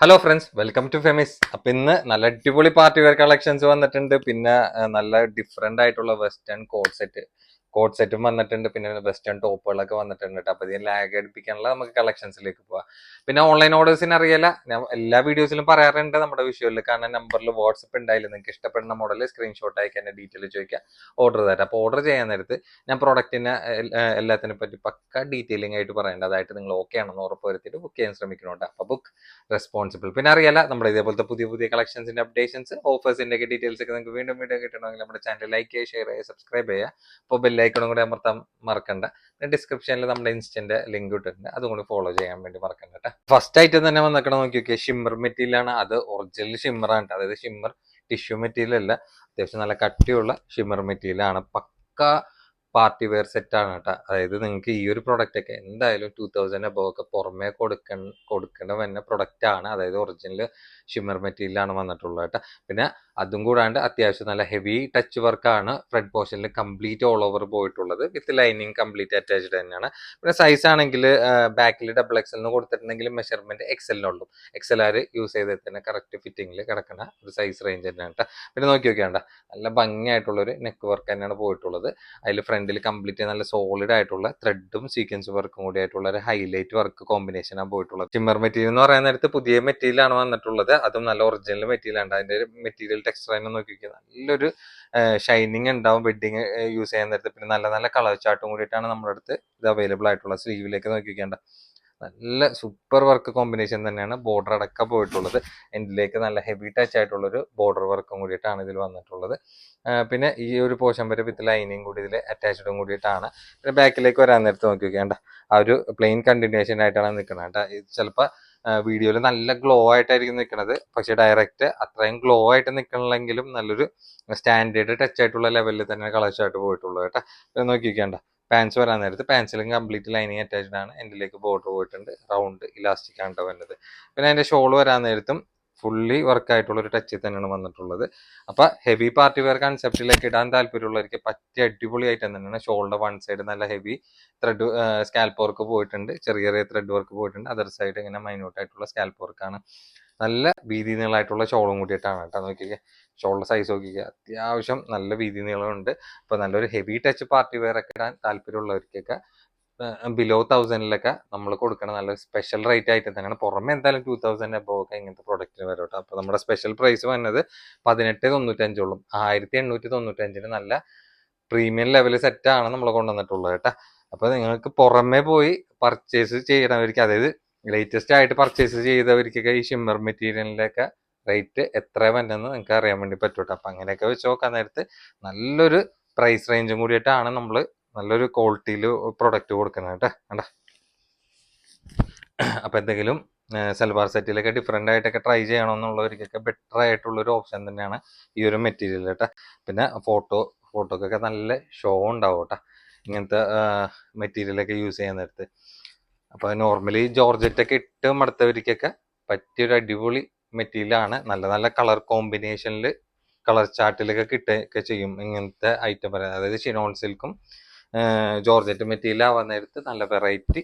Hello friends welcome to Femi's അപ്പൊ ഇന്ന് നല്ല അടിപൊളി പാർട്ടി വെയർ കളക്ഷൻസ് വന്നിട്ടുണ്ട്. പിന്നെ നല്ല ഡിഫറെന്റ് ആയിട്ടുള്ള വെസ്റ്റേൺ കോഡ് സെറ്റ് കോഡ് സെറ്റും വന്നിട്ടുണ്ട്. പിന്നെ വെസ്റ്റേൺ ടോപ്പുകളൊക്കെ വന്നിട്ടുണ്ട് ട്ടോ. അപ്പൊ ഇതിന് ലാഗ് അടിപ്പിക്കാനുള്ള നമുക്ക് കളക്ഷൻസിലേക്ക് പോവാം. പിന്നെ ഓൺലൈൻ ഓർഡേഴ്സിന് അറിയില്ല ഞാൻ എല്ലാ വീഡിയോസിലും പറയാറുണ്ട് നമ്മുടെ വിഷയത്തിൽ കാരണം നമ്പറിൽ വാട്സപ്പ് ഉണ്ടായില്ല നിങ്ങൾക്ക് ഇഷ്ടപ്പെടുന്ന മോഡൽ സ്ക്രീൻഷോട്ട് അയക്കാൻ ഡീറ്റെയിൽ ചോദിക്കുക ഓർഡർ തരാം. അപ്പോൾ ഓർഡർ ചെയ്യാൻ നേരത്ത് ഞാൻ പ്രോഡക്റ്റിനെ എല്ലാത്തിനെ പറ്റി പക്ക ഡീറ്റെയിലിംഗ് ആയിട്ട് പറയേണ്ട. അതായിട്ട് നിങ്ങൾ ഓക്കെ ആണെന്ന് ഉറപ്പ് വരുത്തിയിട്ട് ബുക്ക് ചെയ്യാൻ ശ്രമിക്കുന്നുണ്ട് അപ്പോൾ ബുക്ക് റെസ്പോൺസിബിൾ പിന്നെ അറിയാല നമ്മുടെ ഇതേപോലത്തെ പുതിയ പുതിയ കളക്ഷൻസിന്റെ അപ്ഡേഷൻസ് ഓഫേഴ്സിന്റെ ഡീറ്റെയിൽസ് ഒക്കെ നിങ്ങൾക്ക് വീണ്ടും വീണ്ടും കിട്ടണമെങ്കിൽ നമ്മുടെ ചാനൽ ലൈക്ക് ചെയ്യുക ഷെയർ ചെയ്യുക സബ്സ്ക്രൈബ് ചെയ്യുക. അപ്പോൾ ബെല്ലൈക്കണും കൂടെ അമർത്താൻ മറക്കണ്ട. ഡിസ്ക്രിപ്ഷനിൽ നമ്മുടെ ഇൻസ്റ്റന്റ് ലിങ്ക് ഇട്ടിട്ടുണ്ട്. അതും കൂടി ഫോളോ ചെയ്യാൻ വേണ്ടി മറക്കണ്ട കേട്ടോ. ഫസ്റ്റ് ഐറ്റം തന്നെ വന്നിക്കണം നോക്കി നോക്കിയാൽ ഷിമ്മർ മെറ്റീരിയൽ ആണ്. അത് ഒറിജിനൽ ഷിമ്മർ ആണ്. അതായത് ഷിമ്മർ ടിഷ്യൂ മെറ്റീരിയൽ അല്ല. അത്യാവശ്യം നല്ല കട്ടിയുള്ള ഷിമ്മർ മെറ്റീരിയൽ ആണ്. പക്ക പാർട്ടി വെയർ സെറ്റാണ് കേട്ടോ. അതായത് നിങ്ങൾക്ക് ഈ ഒരു പ്രൊഡക്റ്റ് ഒക്കെ എന്തായാലും ടൂ തൗസൻഡ് അബവ് ഒക്കെ പുറമേ കൊടുക്ക കൊടുക്കേണ്ട പ്രൊഡക്റ്റ് ആണ്. അതായത് ഒറിജിനൽ ഷിമ്മർ മെറ്റീരിയലാണ് വന്നിട്ടുള്ളത് കേട്ടോ. പിന്നെ അതും കൂടാണ്ട് അത്യാവശ്യം നല്ല ഹെവി ടച്ച് വർക്കാണ് ഫ്രണ്ട് പോർഷനിൽ കംപ്ലീറ്റ് ഓൾ ഓവർ പോയിട്ടുള്ളത്. വിത്ത് ലൈനിങ് കംപ്ലീറ്റ് അറ്റാച്ച്ഡ് തന്നെയാണ്. പിന്നെ സൈസ് ആണെങ്കിൽ ബാക്കിൽ ഡബിൾ എക്സൽ എന്ന് കൊടുത്തിട്ടുണ്ടെങ്കിൽ മെഷർമെന്റ് എക്സലിനുള്ളൂ എക്സൽ ആർ യൂസ് ചെയ്തിട്ട് തന്നെ കറക്റ്റ് ഫിറ്റിംഗിൽ കിടക്കുന്ന ഒരു സൈസ് റേഞ്ച് തന്നെയാണ് പിന്നെ നോക്കി നോക്കിയാണ്ട നല്ല ഭംഗിയായിട്ടുള്ള ഒരു നെക്ക് വർക്ക് തന്നെയാണ് പോയിട്ടുള്ളത്. അതിൽ ഫ്രണ്ടിൽ കംപ്ലീറ്റ് നല്ല സോളിഡ് ആയിട്ടുള്ള ത്രെഡും സീക്വൻസ് വർക്കും കൂടി ആയിട്ടുള്ള ഒരു ഹൈലൈറ്റ് വർക്ക് കോമ്പിനേഷൻ ആണ് പോയിട്ടുള്ളത്. ഷിമ്മർ മെറ്റീരിയൽ എന്ന് പറയുന്ന നേരത്ത് പുതിയ മെറ്റീരിയലാണ് വന്നിട്ടുള്ളത്. അതും നല്ല ഒറിജിനൽ മെറ്റീരിയൽ ആണ് അതിന്റെ മെറ്റീരിയൽ ടെക്സ്ചർ തന്നെ നോക്കി നല്ലൊരു ഷൈനിങ് ഉണ്ടാവും വെഡിങ് യൂസ് ചെയ്യാൻ നേരത്തെ. പിന്നെ നല്ല നല്ല കളർ ചാട്ടും കൂടിയിട്ടാണ് നമ്മുടെ അടുത്ത് ഇത് അവൈലബിൾ ആയിട്ടുള്ള സ്ലീവിലേക്ക് നോക്കി നോക്കിയാണ്ട നല്ല സൂപ്പർ വർക്ക് കോമ്പിനേഷൻ തന്നെയാണ് ബോർഡർ അടക്കം പോയിട്ടുള്ളത്. എൻഡിലേക്ക് നല്ല ഹെവി ടച്ച് ആയിട്ടുള്ളൊരു ബോർഡർ വർക്കും കൂടിയിട്ടാണ് ഇതിൽ വന്നിട്ടുള്ളത്. പിന്നെ ഈ ഒരു പോഷൻ വരെ വിത്ത് ലൈനിങ് കൂടി ഇതിൽ അറ്റാച്ച്ഡും കൂടിയിട്ടാണ്. പിന്നെ ബാക്കിലേക്ക് വരാൻ നേരത്ത് നോക്കി വയ്ക്കേണ്ട ആ ഒരു പ്ലെയിൻ കണ്ടിന്യൂഷൻ ആയിട്ടാണ് നിൽക്കുന്നത്. കേട്ടോ. ഇത് ചിലപ്പോൾ വീഡിയോയിൽ നല്ല ഗ്ലോ ആയിട്ടായിരിക്കും നിൽക്കുന്നത് പക്ഷെ ഡയറക്റ്റ് അത്രയും ഗ്ലോ ആയിട്ട് നിൽക്കണമെങ്കിലും നല്ലൊരു സ്റ്റാൻഡേർഡ് ടച്ച് ആയിട്ടുള്ള ലെവലിൽ തന്നെ കളേഴ്സ് ആയിട്ട് പോയിട്ടുള്ളൂ കേട്ടോ. നോക്കി നോക്കിയാണ്ട പാൻസ് വരാൻ നേരത്ത് പാൻസിലും കംപ്ലീറ്റ് ലൈനിങ് അറ്റാച്ച്ഡ് ആണ്. എൻഡിലേക്ക് ബോർഡർ പോയിട്ടുണ്ട്. റൗണ്ട് ഇലാസ്റ്റിക് ആണ് വരുന്നത്. പിന്നെ അതിന്റെ ഷോൾ വരാൻ നേരത്തും ഫുള്ളി വർക്ക് ആയിട്ടുള്ള ഒരു ടച്ച് തന്നെയാണ് വന്നിട്ടുള്ളത്. അപ്പൊ ഹെവി പാർട്ടി വെയർ കൺസെപ്റ്റിലേക്ക് ഇടാൻ താല്പര്യമുള്ളവർക്ക് പറ്റിയ അടിപൊളിയായിട്ട് തന്നെയാണ്. ഷോളിന്റെ വൺ സൈഡ് നല്ല ഹെവി ത്രെഡ് സ്കാൽപ്പ് വർക്ക് പോയിട്ടുണ്ട്. ചെറിയ ചെറിയ ത്രെഡ് വർക്ക് പോയിട്ടുണ്ട്. അതർ സൈഡ് ഇങ്ങനെ മൈന്യൂട്ട് ആയിട്ടുള്ള സ്കാൽപ്പ് വർക്കാണ് നല്ല വീതി നീളമായിട്ടുള്ള ഷോളും കൂടിയിട്ടാണ് കേട്ടോ. നോക്കിക്കുക ഷോളിന്റെ സൈസ് നോക്കിക്കുക അത്യാവശ്യം നല്ല വീതി നീളമുണ്ട്. അപ്പൊ നല്ലൊരു ഹെവി ടച്ച് പാർട്ടി വെയർ ഒക്കെ ഇടാൻ താല്പര്യമുള്ളവർക്കൊക്കെ ബിലോ തൗസൻഡിലൊക്കെ നമ്മൾ കൊടുക്കണ നല്ല സ്പെഷ്യൽ റേറ്റ് ആയിട്ട് തന്നെയാണ്. പുറമെ എന്തായാലും ടൂ തൗസൻഡ് അബോ ഒക്കെ ഇങ്ങനത്തെ പ്രൊഡക്റ്റിന് വരും കേട്ടോ. അപ്പോൾ നമ്മുടെ സ്പെഷ്യൽ പ്രൈസ് വന്നത് പതിനെട്ട് തൊണ്ണൂറ്റഞ്ചോളും ആയിരത്തി എണ്ണൂറ്റി തൊണ്ണൂറ്റഞ്ചിന് നല്ല പ്രീമിയം ലെവൽ സെറ്റാണ് നമ്മൾ കൊണ്ടുവന്നിട്ടുള്ളത് കേട്ടോ. അപ്പോൾ നിങ്ങൾക്ക് പുറമെ പോയി പർച്ചേസ് ചെയ്യണവർക്ക് അതായത് ലേറ്റസ്റ്റ് ആയിട്ട് പർച്ചേസ് ചെയ്തവർക്കൊക്കെ ഈ ഷിമ്മർ മെറ്റീരിയലിലൊക്കെ റേറ്റ് എത്ര വന്നെന്ന് നിങ്ങൾക്ക് അറിയാൻ വേണ്ടി പറ്റൂട്ടോ കേട്ടോ. അപ്പം അങ്ങനെയൊക്കെ വെച്ച് നോക്കാൻ നേരത്ത് നല്ലൊരു പ്രൈസ് റേഞ്ചും കൂടിയിട്ടാണ് നമ്മൾ നല്ലൊരു ക്വാളിറ്റിയിൽ പ്രൊഡക്റ്റ് കൊടുക്കുന്നത് കേട്ടോ. കണ്ട? അപ്പം എന്തെങ്കിലും സൽവാർ സെറ്റിലൊക്കെ ഡിഫറെന്റ് ആയിട്ടൊക്കെ ട്രൈ ചെയ്യണമെന്നുള്ളവർക്കൊക്കെ ബെറ്റർ ആയിട്ടുള്ളൊരു ഓപ്ഷൻ തന്നെയാണ് ഈ ഒരു മെറ്റീരിയൽ കേട്ടോ. പിന്നെ ഫോട്ടോ ഫോട്ടോക്കൊക്കെ നല്ല ഷോ ഉണ്ടാവും കേട്ടോ. ഇങ്ങനത്തെ മെറ്റീരിയലൊക്കെ യൂസ് ചെയ്യുന്നിടത്ത് അപ്പോൾ നോർമലി ജോർജറ്റൊക്കെ ഇട്ട് മടുത്തവർക്കൊക്കെ പറ്റിയൊരു അടിപൊളി മെറ്റീരിയലാണ് നല്ല നല്ല കളർ കോമ്പിനേഷനിൽ കളർ ചാർട്ടിലൊക്കെ കിട്ടുകയൊക്കെ ചെയ്യും ഇങ്ങനത്തെ ഐറ്റം അതായത് ഷിനോൺ സിൽക്കും ജോർജറ്റ് മെറ്റീരിയൽ ആവാൻ നേരത്ത് നല്ല വെറൈറ്റി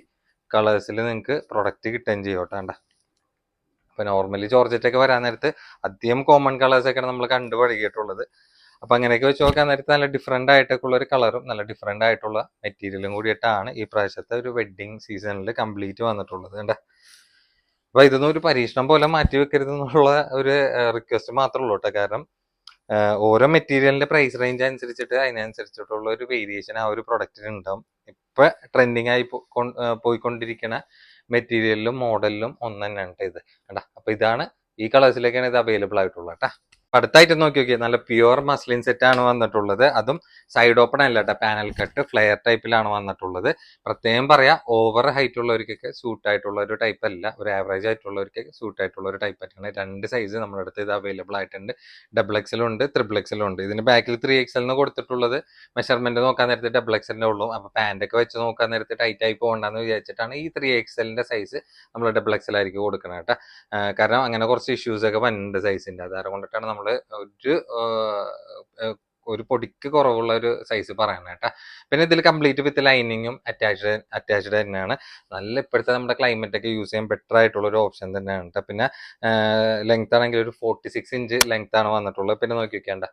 കളേഴ്സിൽ നിങ്ങൾക്ക് പ്രൊഡക്റ്റ് കിട്ടുകയും ചെയ്യും കേട്ടോ കണ്ട. അപ്പോൾ നോർമലി ജോർജറ്റൊക്കെ വരാൻ നേരത്ത് അധികം കോമൺ കളേഴ്സ് ഒക്കെയാണ് നമ്മൾ കണ്ടു പഴകിയിട്ടുള്ളത്. അപ്പോൾ അങ്ങനെയൊക്കെ വെച്ച് നോക്കാൻ നേരത്ത് നല്ല ഡിഫറെന്റ് ആയിട്ടൊക്കെ ഉള്ള ഒരു കളറും നല്ല ഡിഫറെന്റ് ആയിട്ടുള്ള മെറ്റീരിയലും കൂടിയിട്ടാണ് ഈ പ്രാവശ്യത്തെ ഒരു വെഡ്ഡിങ് സീസണിൽ കംപ്ലീറ്റ് വന്നിട്ടുള്ളത് കണ്ട. അപ്പോൾ ഇതൊന്നും ഒരു പരീക്ഷണം പോലെ മാറ്റി വെക്കരുത് എന്നുള്ള ഒരു റിക്വസ്റ്റ് മാത്രമേ ഉള്ളൂ കേട്ടോ. കാരണം ഓരോ മെറ്റീരിയലിന്റെ പ്രൈസ് റേഞ്ച് അനുസരിച്ചിട്ട് അതിനനുസരിച്ചിട്ടുള്ള ഒരു വേരിയേഷൻ ആ ഒരു പ്രൊഡക്റ്റിന് ഉണ്ടാവും. ഇപ്പൊ ട്രെൻഡിങ് ആയി പോയിക്കൊണ്ടിരിക്കുന്ന മെറ്റീരിയലിലും മോഡലിലും ഒന്ന് തന്നെയാണ് ട്ടോ ഇത്. കേട്ടാ അപ്പൊ ഇതാണ് ഈ കളേഴ്സിലേക്കാണ് ഇത് അവൈലബിൾ ആയിട്ടുള്ളത് കേട്ടാ അടുത്തായിട്ട് നോക്കി നോക്കിയാൽ നല്ല പ്യുവർ മസ്ലിൻ സെറ്റ് ആണ് വന്നിട്ടുള്ളത്. അതും സൈഡ് ഓപ്പൺ അല്ല കേട്ടോ പാനൽ കട്ട് ഫ്ലെയർ ടൈപ്പിലാണ് വന്നിട്ടുള്ളത്. പ്രത്യേകം പറയാം ഓവർ ഹൈറ്റ് ഉള്ളവർക്കൊക്കെ സൂട്ട് ആയിട്ടുള്ള ഒരു ടൈപ്പ് അല്ല. ഒരു ആവറേജ് ആയിട്ടുള്ളവർക്കൊക്കെ സൂട്ട് ആയിട്ടുള്ള ഒരു ടൈപ്പ് ആയിട്ടാണ് രണ്ട് സൈസ് നമ്മുടെ അടുത്ത് ഇത് അവൈലബിൾ ആയിട്ടുണ്ട്. ഡബിൾ എക്സലും ഉണ്ട് ത്രിബിൾ എക്സലും ഉണ്ട്. ഇതിന് ബാക്കിൽ ത്രീ എക്സലിന് കൊടുത്തിട്ടുള്ളത് മെഷർമെന്റ് നോക്കാൻ നേരത്തെ ഡബിൾ എക്സലിന്റെ ഉള്ളൂ. അപ്പൊ പാന്റ് ഒക്കെ വെച്ച് നോക്കാൻ നേരത്തെ ടൈറ്റ് ആയി പോകണ്ടെന്ന് വിചാരിച്ചിട്ടാണ് ഈ ത്രീ എക്സലിന്റെ സൈസ് നമ്മൾ ഡബിൾ എക്സൽ ആയിരിക്കും കൊടുക്കണം കേട്ടോ. കാരണം അങ്ങനെ കുറച്ച് ഇഷ്യൂസ് ഒക്കെ വന്നിട്ടുണ്ട് സൈസിന്റെ അത് കൊണ്ടിട്ടാണ് നമ്മൾ ഒരു ആ, ആ, ഒരു പൊടിക്ക് കുറവുള്ള ഒരു സൈസ് പറയണം കേട്ടോ. പിന്നെ ഇതിൽ കംപ്ലീറ്റ് വിത്ത് ലൈനിങ്ങും അറ്റാച്ച്ഡ് അറ്റാച്ച്ഡ് തന്നെയാണ്. നല്ല ഇപ്പോഴത്തെ നമ്മുടെ ക്ലൈമറ്റ് ഒക്കെ യൂസ് ചെയ്യാൻ ബെറ്റർ ആയിട്ടുള്ള ഒരു ഓപ്ഷൻ തന്നെയാണ് കേട്ടോ. പിന്നെ ലെങ്ത് ആണെങ്കിൽ ഒരു ഫോർട്ടി സിക്സ് ഇഞ്ച് ലെങ്ത് ആണ് വന്നിട്ടുള്ളത്. പിന്നെ നോക്കി വെക്കേണ്ട